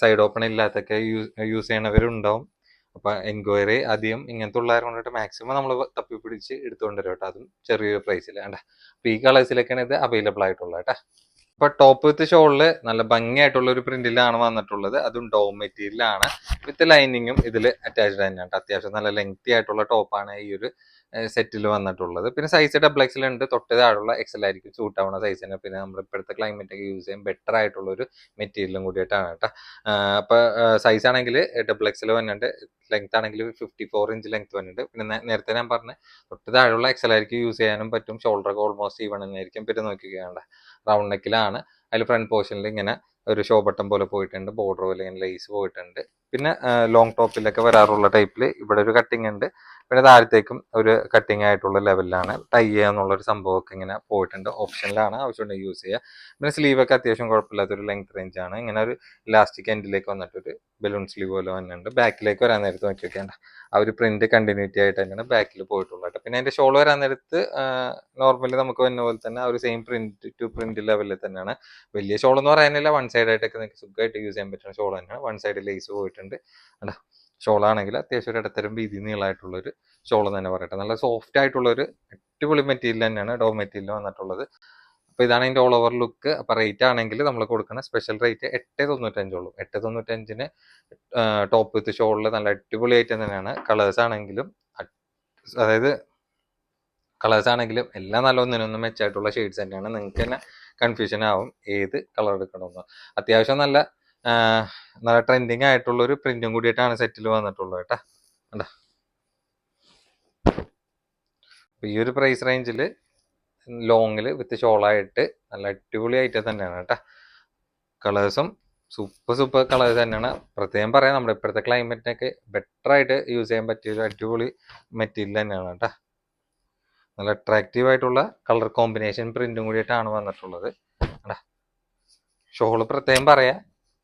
സൈഡ് ഓപ്പൺ ഇല്ലാത്തൊക്കെ യൂസ് ചെയ്യണവരുണ്ടാവും. അപ്പൊ എൻക്വയറി അധികം ഇങ്ങനത്തെ ഉള്ളവരെ കൊണ്ടിട്ട് മാക്സിമം നമ്മൾ തപ്പി പിടിച്ച് എടുത്തുകൊണ്ട് വരും കേട്ടോ. അതും ചെറിയൊരു പ്രൈസിൽ വേണ്ട അപ്പൊ ഈ കളേഴ്സിലൊക്കെയാണ് ഇത് അവൈലബിൾ ആയിട്ടുള്ളത് കേട്ടോ. ഇപ്പൊ ടോപ്പ് വിത്ത് ഷോളിൽ നല്ല ഭംഗിയായിട്ടുള്ള ഒരു പ്രിന്റിലാണ് വന്നിട്ടുള്ളത്. അതും ഡോ മെറ്റീരിയലാണ് വിത്ത് ലൈനിങ്ങും ഇതിൽ അറ്റാച്ച്ഡ് തന്നെയാണ്. അത്യാവശ്യം നല്ല ലെങ്തി ആയിട്ടുള്ള ടോപ്പാണ് ഈ ഒരു സെറ്റിൽ വന്നിട്ടുള്ളത്. പിന്നെ സൈസ് ഡബിൾ എക്സൽ ഉണ്ട്. തൊട്ട് താഴെയുള്ള എക്സൽ ആയിരിക്കും സൂട്ട് ആവുന്ന സൈസ് തന്നെ. പിന്നെ നമ്മൾ ഇപ്പോഴത്തെ ക്ലൈമറ്റ് ഒക്കെ യൂസ് ചെയ്യാൻ ബെറ്റർ ആയിട്ടുള്ള ഒരു മെറ്റീരിയലും കൂടിയിട്ടാണ് കേട്ടോ അപ്പൊ സൈസ് ആണെങ്കിൽ ഡബിൾ എക്സൽ വന്നിട്ടുണ്ട്. ലെങ്ത് ആണെങ്കിൽ ഫിഫ്റ്റി ഫോർ ഇഞ്ച് ലെങ്ത് വന്നിട്ടുണ്ട്. പിന്നെ നേരത്തെ ഞാൻ പറഞ്ഞ തൊട്ട് താഴെയുള്ള എക്സൽ ആയിരിക്കും യൂസ് ചെയ്യാനും പറ്റും. ഷോൾഡർ ഒക്കെ ഓൾമോസ്റ്റ് ഈവൺ തന്നെ ആയിരിക്കും പിന്നെ നോക്കിക്കുകയാണ് റൗണ്ട് നെക്കിലാണ് അതിൽ ഫ്രണ്ട് പോർഷനിൽ ഇങ്ങനെ ഒരു ഷോ ബട്ടൺ പോലെ പോയിട്ടുണ്ട്. ബോർഡർ പോലെ ഇങ്ങനെ ലേസ് പോയിട്ടുണ്ട്. പിന്നെ ലോങ് ടോപ്പിലൊക്കെ വരാറുള്ള ടൈപ്പിൽ ഇവിടെ ഒരു കട്ടിങ് ഉണ്ട്. പിന്നെ താഴത്തേക്കും ഒരു കട്ടിങ് ആയിട്ടുള്ള ലെവലിലാണ് ടൈ ചെയ്യാന്നുള്ള ഒരു സംഭവമൊക്കെ ഇങ്ങനെ പോയിട്ടുണ്ട്. ഓപ്ഷനിലാണ് ആവശ്യമുണ്ടെങ്കിൽ യൂസ് ചെയ്യുക പിന്നെ സ്ലീവൊക്കെ അത്യാവശ്യം കുഴപ്പമില്ലാത്തൊരു ലെങ്ത് റേഞ്ച് ആണ്. ഇങ്ങനെ ഒരു ഇലാസ്റ്റിക് എൻഡിലേക്ക് വന്നിട്ടൊരു ബലൂൺ സ്ലീവ് പോലെ വന്നിട്ടുണ്ട്. ബാക്കിലേക്ക് വരാൻ നേരത്ത് നോക്കി വെക്കേണ്ട ആ ഒരു പ്രിന്റ് കണ്ടിന്യൂറ്റി ആയിട്ട് തന്നെയാണ് ബാക്കിൽ പോയിട്ടുള്ളത്. പിന്നെ അതിന്റെ ഷോൾ വരാൻ നേരത്ത് നോർമലി നമുക്ക് വരുന്ന പോലെ തന്നെ ആ ഒരു സെയിം പ്രിന്റ് ടു പ്രിന്റ് ലെവലിൽ തന്നെയാണ്. വലിയ ഷോൾ എന്ന് പറയാനില്ല. വൺ സൈഡ് ആയിട്ടൊക്കെ നിങ്ങൾക്ക് സുഖമായിട്ട് യൂസ് ചെയ്യാൻ പറ്റുന്ന ഷോൾ തന്നെയാണ്. വൺ സൈഡ് ലേസ് പോയിട്ടുണ്ട്. ഷോൾ ആണെങ്കിൽ അത്യാവശ്യം ഒരു ഇടത്തരം വീതി നീളമായിട്ടുള്ളൊരു ഷോൾ തന്നെ പറയട്ടെ. നല്ല സോഫ്റ്റ് ആയിട്ടുള്ള ഒരു അടിപൊളി മെറ്റീരിയൽ തന്നെയാണ് ഡോ മെറ്റീരിയൽ വന്നിട്ടുള്ളത്. അപ്പോൾ ഇതാണ് അതിന്റെ ഓൾ ഓവർ ലുക്ക് അപ്പോൾ റേറ്റ് ആണെങ്കിൽ നമ്മൾ കൊടുക്കുന്ന സ്പെഷ്യൽ റേറ്റ് എട്ട് തൊണ്ണൂറ്റഞ്ചുള്ളൂ എട്ട് തൊണ്ണൂറ്റഞ്ചിന് ടോപ്പ് വിത്ത് ഷോളിൽ നല്ല അടിപൊളി ഐറ്റം തന്നെയാണ്. കളേഴ്സ് ആണെങ്കിലും അതായത് കളേഴ്സ് ആണെങ്കിലും എല്ലാം നല്ല ഒന്നിനൊന്നും മെച്ചമായിട്ടുള്ള ഷെയ്ഡ്സ് തന്നെയാണ്. നിങ്ങൾക്ക് തന്നെ കൺഫ്യൂഷൻ ആവും ഏത് കളർ എടുക്കണമെന്ന്. അത്യാവശ്യം നല്ല നല്ല ട്രെൻഡിങ് ആയിട്ടുള്ള ഒരു പ്രിന്റും കൂടിയിട്ടാണ് സെറ്റിൽ വന്നിട്ടുള്ളത് കേട്ടാ. കണ്ടാ? ഈ ഒരു പ്രൈസ് റേഞ്ചിൽ ലോങ്ങിൽ വിത്ത് ഷോളായിട്ട് നല്ല അടിപൊളി ഐറ്റം തന്നെയാണ് കേട്ടാ. കളേഴ്സും സൂപ്പർ സൂപ്പർ കളേഴ്സ് തന്നെയാണ്. പ്രത്യേകം പറയാം നമ്മുടെ ഇപ്പോഴത്തെ ക്ലൈമറ്റിനൊക്കെ ബെറ്റർ ആയിട്ട് യൂസ് ചെയ്യാൻ പറ്റിയ ഒരു അടിപൊളി മെറ്റീരിയൽ തന്നെയാണ് കേട്ടോ. നല്ല അട്രാക്റ്റീവ് ആയിട്ടുള്ള കളർ കോമ്പിനേഷൻ പ്രിന്റും കൂടിയിട്ടാണ് വന്നിട്ടുള്ളത്. ഷോൾ പ്രത്യേകം പറയാം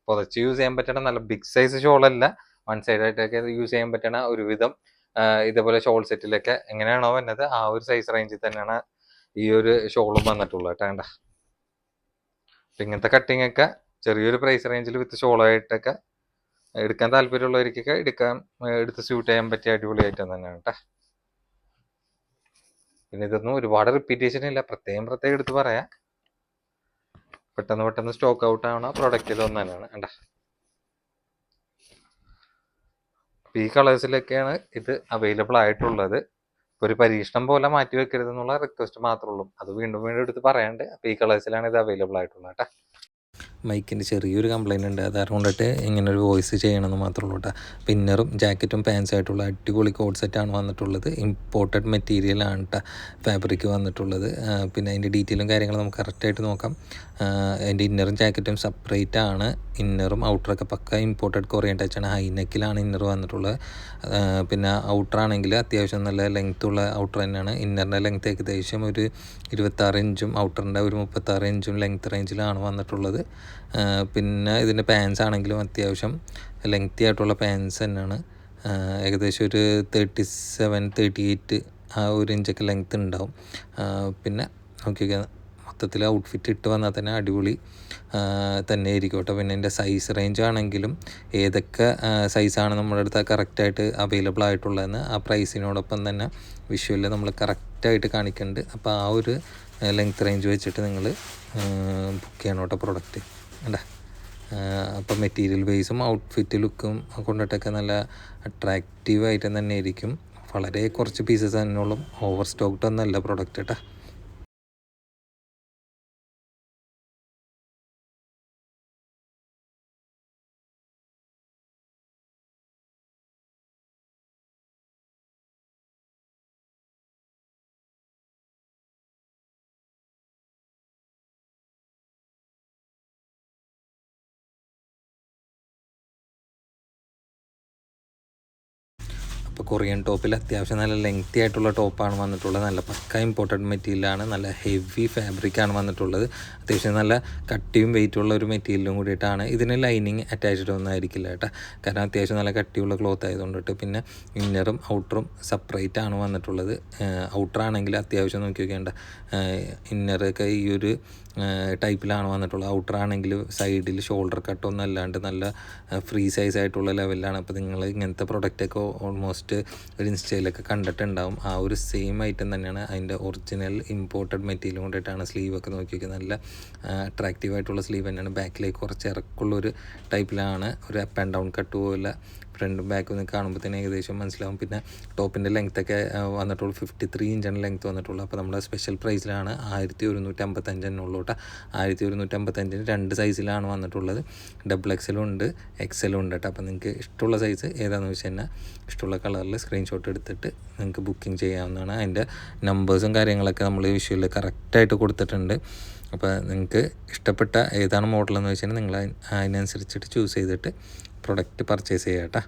പുതച്ച് യൂസ് ചെയ്യാൻ പറ്റണ നല്ല ബിഗ് സൈസ് ഷോളല്ല വൺ സൈഡ് ആയിട്ടൊക്കെ യൂസ് ചെയ്യാൻ പറ്റണ ഒരുവിധം ഇതേപോലെ ഷോൾ സെറ്റിലൊക്കെ എങ്ങനെയാണോ വന്നത് ആ ഒരു സൈസ് റേഞ്ചിൽ തന്നെയാണ് ഈ ഒരു ഷോളും വന്നിട്ടുള്ളത് കേട്ടോ കണ്ട? ഇങ്ങനത്തെ കട്ടിങ് ഒക്കെ ചെറിയൊരു പ്രൈസ് റേഞ്ചിൽ വിത്ത് ഷോളായിട്ടൊക്കെ എടുക്കാൻ താല്പര്യമുള്ളവർക്കൊക്കെ എടുക്കാൻ എടുത്ത് സ്യൂട്ട് ചെയ്യാൻ പറ്റിയ അടിപൊളി ഐറ്റം തന്നെയാണ് കേട്ടോ. പിന്നെ ഇതൊന്നും ഒരുപാട് റിപ്പീറ്റേഷൻ ഇല്ല. പ്രത്യേകം പ്രത്യേകം എടുത്ത് പറയാം. പെട്ടെന്ന് പെട്ടെന്ന് സ്റ്റോക്ക് ഔട്ട് ആവണ പ്രൊഡക്റ്റ് ഒന്ന് തന്നെയാണ്. അപ്പൊ ഈ കളേഴ്സിലൊക്കെയാണ് ഇത് അവൈലബിൾ ആയിട്ടുള്ളത്. ഒരു പരീക്ഷണം പോലെ മാറ്റി വെക്കരുതെന്നുള്ള റിക്വസ്റ്റ് മാത്രമേ ഉള്ളൂ. അത് വീണ്ടും വീണ്ടും എടുത്ത് പറയാണ്ട് അപ്പൊ ഈ കളേഴ്സിലാണ് ഇത് അവൈലബിൾ ആയിട്ടുള്ളത് കേട്ടോ. മൈക്കിന്റെ ചെറിയൊരു കംപ്ലൈന്റ് ഉണ്ട്. അത് കൊണ്ടിട്ട് ഇങ്ങനെ ഒരു വോയിസ് ചെയ്യണമെന്ന് മാത്രമേ ഉള്ളൂ കേട്ടോ പിന്നറും ജാക്കറ്റും പാൻസ് ആയിട്ടുള്ള അടിപൊളി കോഡ് സെറ്റാണ് വന്നിട്ടുള്ളത്. ഇമ്പോർട്ടഡ് മെറ്റീരിയലാണ് കേട്ടോ ഫാബ്രിക് വന്നിട്ടുള്ളത്. പിന്നെ അതിന്റെ ഡീറ്റെയിലും കാര്യങ്ങളും നമുക്ക് കറക്റ്റായിട്ട് നോക്കാം. അതിന്റെ ഇന്നറും ജാക്കറ്റും സെപ്പറേറ്റ് ആണ്. ഇന്നറും ഔട്ടറൊക്കെ പക്ക ഇമ്പോർട്ടഡ് കൊറിയൻ ടച്ചാണ് ഹൈനെക്കിലാണ് ഇന്നർ വന്നിട്ടുള്ളത്. പിന്നെ ഔട്ടർ ആണെങ്കിൽ അത്യാവശ്യം നല്ല ലെങ്ത് ഉള്ള ഔട്ടർ തന്നെയാണ്. ഇന്നറിന്റെ ലെങ്ത് ഏകദേശം ഒരു ഇരുപത്താറ് ഇഞ്ചും ഔട്ടറിന്റെ ഒരു മുപ്പത്താറ് ഇഞ്ചും ലെങ്ത് റേഞ്ചിലാണ് വന്നിട്ടുള്ളത്. പിന്നെ ഇതിന്റെ പാൻസ് ആണെങ്കിലും അത്യാവശ്യം ലെങ്തി ആയിട്ടുള്ള പാൻസ് തന്നെയാണ്. ഏകദേശം ഒരു തേർട്ടി സെവൻ തേർട്ടി എയ്റ്റ് ആ ഒരു ഇഞ്ചൊക്കെ ലെങ്ത് ഉണ്ടാവും. പിന്നെ പിന്നെ ഓക്കെ മൊത്തത്തിൽ ഔട്ട്ഫിറ്റ് ഇട്ട് വന്നാൽ തന്നെ അടിപൊളി തന്നെ ആയിരിക്കും കേട്ടോ. പിന്നെ എന്റെ സൈസ് റേഞ്ച് ആണെങ്കിലും ഏതൊക്കെ സൈസാണ് നമ്മുടെ അടുത്ത് കറക്റ്റായിട്ട് അവൈലബിൾ ആയിട്ടുള്ളതെന്ന് ആ പ്രൈസിനോടൊപ്പം തന്നെ വിഷ്വലിൽ നമ്മൾ കറക്റ്റായിട്ട് കാണിക്കുന്നുണ്ട് അപ്പോൾ ആ ഒരു ലെങ്ത് റേഞ്ച് വെച്ചിട്ട് നിങ്ങൾ ബുക്ക് ചെയ്യണം കേട്ടോ പ്രൊഡക്റ്റ് കണ്ടാ അപ്പം മെറ്റീരിയൽ ബേസും ഔട്ട്ഫിറ്റ് ലുക്കും കൊണ്ടിട്ടൊക്കെ നല്ല അട്രാക്റ്റീവ് ആയിട്ട് തന്നെ ആയിരിക്കും വളരെ കുറച്ച് പീസസ് തന്നെയുള്ളൂ. ഓവർ സ്റ്റോക്ക്ഡ് ഒന്നല്ല പ്രൊഡക്റ്റ് കേട്ടോ. കൊറിയൻ ടോപ്പിൽ അത്യാവശ്യം നല്ല ലെങ്തി ആയിട്ടുള്ള ടോപ്പാണ് വന്നിട്ടുള്ളത്. നല്ല പക്ക ഇമ്പോർട്ടന്റ് മെറ്റീരിയലാണ് നല്ല ഹെവി ഫാബ്രിക്കാണ് വന്നിട്ടുള്ളത്. അത്യാവശ്യം നല്ല കട്ടിയും വെയിറ്റുള്ള ഒരു മെറ്റീരിയലും കൂടിയിട്ടാണ് ഇതിന് ലൈനിങ് അറ്റാച്ച്ഡ് ഒന്നും ആയിരിക്കില്ല കേട്ടോ. കാരണം അത്യാവശ്യം നല്ല കട്ടിയുള്ള ക്ലോത്ത് ആയതുകൊണ്ടിട്ട് പിന്നെ ഇന്നറും ഔട്ടറും സെപ്പറേറ്റ് ആണ് വന്നിട്ടുള്ളത്. ഔട്ടർ ആണെങ്കിൽ അത്യാവശ്യം നോക്കി നോക്കേണ്ട ഇന്നറൊക്കെ ഈ ഒരു ടൈപ്പിലാണ് വന്നിട്ടുള്ളത്. ഔട്ടർ ആണെങ്കിൽ സൈഡിൽ ഷോൾഡർ കട്ടൊന്നും അല്ലാണ്ട് നല്ല ഫ്രീ സൈസ് ആയിട്ടുള്ള ലെവലിലാണ്. അപ്പോൾ നിങ്ങൾ ഇങ്ങനത്തെ പ്രൊഡക്റ്റൊക്കെ ഓൾമോസ്റ്റ് ഒരു ഇൻസ്റ്റയിലൊക്കെ കണ്ടിട്ടുണ്ടാവും. ആ ഒരു സെയിം ഐറ്റം തന്നെയാണ് അതിന്റെ ഒറിജിനൽ ഇമ്പോർട്ടഡ് മെറ്റീരിയൽ കൊണ്ടിട്ടാണ് സ്ലീവൊക്കെ നോക്കിയൊക്കെ നല്ല അട്രാക്റ്റീവ് ആയിട്ടുള്ള സ്ലീവ് തന്നെയാണ്. ബാക്കിലേക്ക് കുറച്ച് ഇറക്കുള്ളൊരു ടൈപ്പിലാണ് ഒരു അപ്പ് ആൻഡ് ഡൗൺ കട്ട് പോലെ ഫ്രണ്ടും ബാക്കും ഒന്ന് കാണുമ്പോൾ തന്നെ ഏകദേശം മനസ്സിലാവും. പിന്നെ ടോപ്പിന്റെ ലെങ്ത് ഒക്കെ ആ, വന്നിട്ടുള്ളൂ. ഫിഫ്റ്റി ത്രീ ഇഞ്ചാണ് ലെങ്ത് വന്നിട്ടുള്ളൂ. അപ്പോൾ നമ്മുടെ സ്പെഷ്യൽ പ്രൈസിലാണ് ആയിരത്തി ഒരുന്നൂറ്റി അമ്പത്തഞ്ച് ആയിരത്തി ഒരുന്നൂറ്റി അമ്പത്തഞ്ചിന് രണ്ട് സൈസിലാണ് വന്നിട്ടുള്ളത്. ഡബിൾ എക്സലും ഉണ്ട് എക്സലും ഉണ്ട് കേട്ടോ അപ്പോൾ നിങ്ങൾക്ക് ഇഷ്ടമുള്ള സൈസ് ഏതാണെന്ന് വെച്ച് കഴിഞ്ഞാൽ ഇഷ്ടമുള്ള കളറിൽ സ്ക്രീൻഷോട്ട് എടുത്തിട്ട് നിങ്ങൾക്ക് ബുക്കിംഗ് ചെയ്യാവുന്നതാണ്. അതിന്റെ നമ്പേഴ്സും കാര്യങ്ങളൊക്കെ നമ്മൾ വിഷ്വലിൽ കറക്റ്റായിട്ട് കൊടുത്തിട്ടുണ്ട്. അപ്പോൾ നിങ്ങൾക്ക് ഇഷ്ടപ്പെട്ട ഏതാണ് മോഡലെന്ന് വെച്ചാൽ നിങ്ങൾ അതിനനുസരിച്ചിട്ട് ചൂസ് ചെയ്തിട്ട് പ്രൊഡക്റ്റ് പർച്ചേസ് ചെയ്യാം കേട്ടോ.